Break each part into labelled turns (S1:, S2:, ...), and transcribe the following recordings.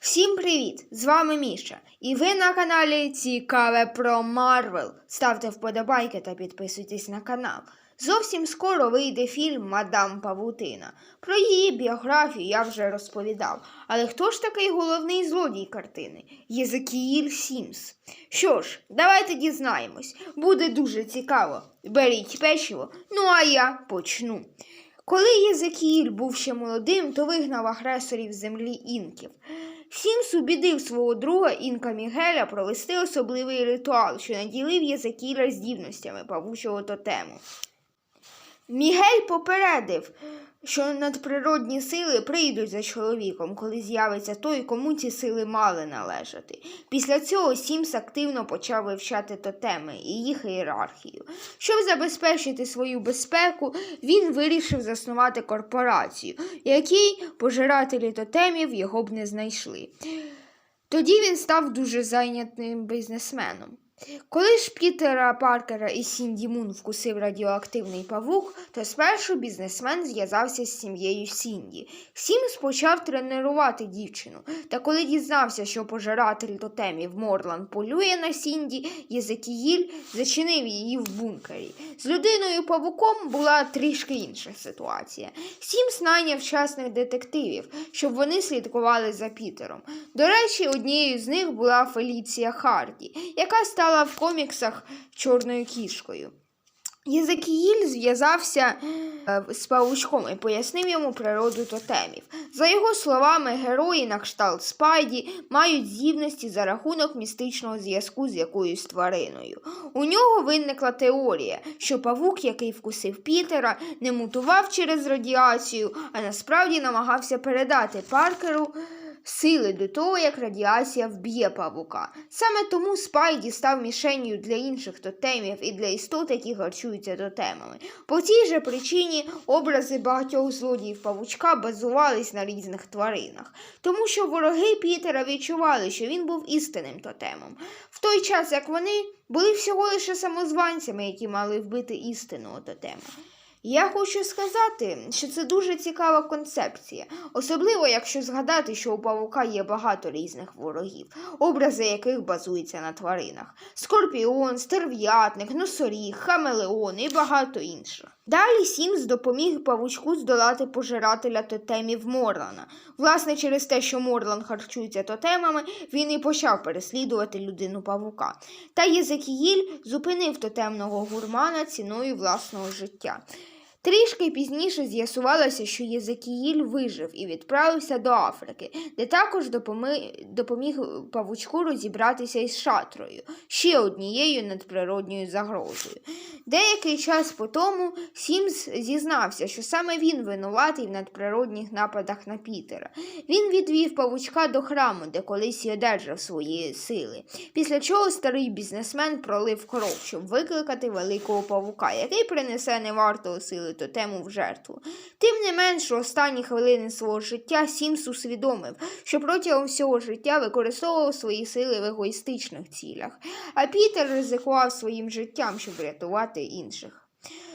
S1: Всім привіт! З вами Міша. І ви на каналі Цікаве про Марвел. Ставте вподобайки та підписуйтесь на канал. Зовсім скоро вийде фільм Мадам Павутина. Про її біографію я вже розповідав. Але хто ж такий головний злодій картини? Єзекіїль Сімс. Що ж, давайте дізнаємось. Буде дуже цікаво. Беріть печиво, ну а я почну. Коли Єзекіїль був ще молодим, то вигнав агресорів землі інків. Сімс убідив свого друга інка Мігеля провести особливий ритуал, що наділив Єзекіля здібностями павучого тотему. Мігель попередив, що надприродні сили прийдуть за чоловіком, коли з'явиться той, кому ці сили мали належати. Після цього Сімс активно почав вивчати тотеми і їх ієрархію. Щоб забезпечити свою безпеку, він вирішив заснувати корпорацію, якій пожирателі тотемів його б не знайшли. Тоді він став дуже зайнятим бізнесменом. Коли ж Пітера Паркера і Сінді Мун вкусив радіоактивний павук, то спершу бізнесмен зв'язався з сім'єю Сінді. Сімс почав тренувати дівчину, та коли дізнався, що пожиратель тотемів Морлан полює на Сінді, Єзекіїль зачинив її в бункері. З людиною павуком була трішки інша ситуація. Сімс найняв частних детективів, щоб вони слідкували за Пітером. До речі, однією з них була Феліція Харді, яка стала в коміксах чорною кішкою. Єзекіїль зв'язався е, з павучком і пояснив йому природу тотемів. За його словами, герої на кшталт Спайді мають здібності за рахунок містичного зв'язку з якоюсь твариною. У нього виникла теорія, що павук, який вкусив Пітера, не мутував через радіацію, а насправді намагався передати Паркеру сили до того, як радіація вб'є павука. Саме тому Спайді став мішенью для інших тотемів і для істот, які харчуються тотемами. По цій же причині образи багатьох злодіїв павучка базувались на різних тваринах, тому що вороги Пітера відчували, що він був істинним тотемом, в той час як вони були всього лише самозванцями, які мали вбити істинного тотема. Я хочу сказати, що це дуже цікава концепція, особливо якщо згадати, що у павука є багато різних ворогів, образи яких базуються на тваринах: скорпіон, стерв'ятник, носоріг, хамелеон і багато інших. Далі Сімс допоміг павучку здолати пожирателя тотемів Морлана. Власне, через те, що Морлан харчується тотемами, він і почав переслідувати людину павука. Та Єзекіїль зупинив тотемного гурмана ціною власного життя. Трішки пізніше з'ясувалося, що Єзекіїль вижив і відправився до Африки, де також допоміг, павучку розібратися із шатрою, ще однією надприродньою загрозою. Деякий час по тому Сімс зізнався, що саме він винуватий в надприродних нападах на Пітера. Він відвів павучка до храму, де колись й одержав свої сили. Після чого старий бізнесмен пролив кров, щоб викликати великого павука, який принесе невартого сили тотему в жертву. Тим не менш, у останні хвилини свого життя Сімс усвідомив, що протягом всього життя використовував свої сили в егоїстичних цілях, а Пітер ризикував своїм життям, щоб врятувати інших.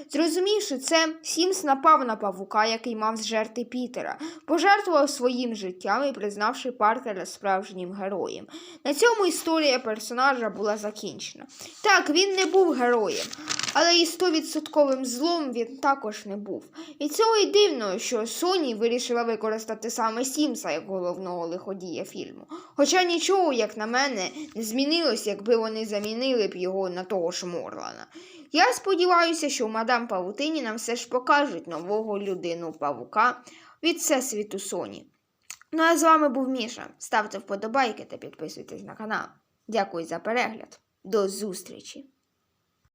S1: Зрозумівши це, Сімс напав на павука, який мав зжерти Пітера, пожертвував своїм життям і признавши Паркера справжнім героєм. На цьому історія персонажа була закінчена. Так, він не був героєм, але і стовідсотковим злом він також не був. І цього й дивно, що Соні вирішила використати саме Сімса як головного лиходія фільму. Хоча нічого, як на мене, не змінилось, якби вони замінили б його на того ж Морлана. Я сподіваюся, що в мадам Павутині нам все ж покажуть нового людину павука від всесвіту Соні. Ну а з вами був Міша. Ставте вподобайки та підписуйтесь на канал. Дякую за перегляд. До зустрічі!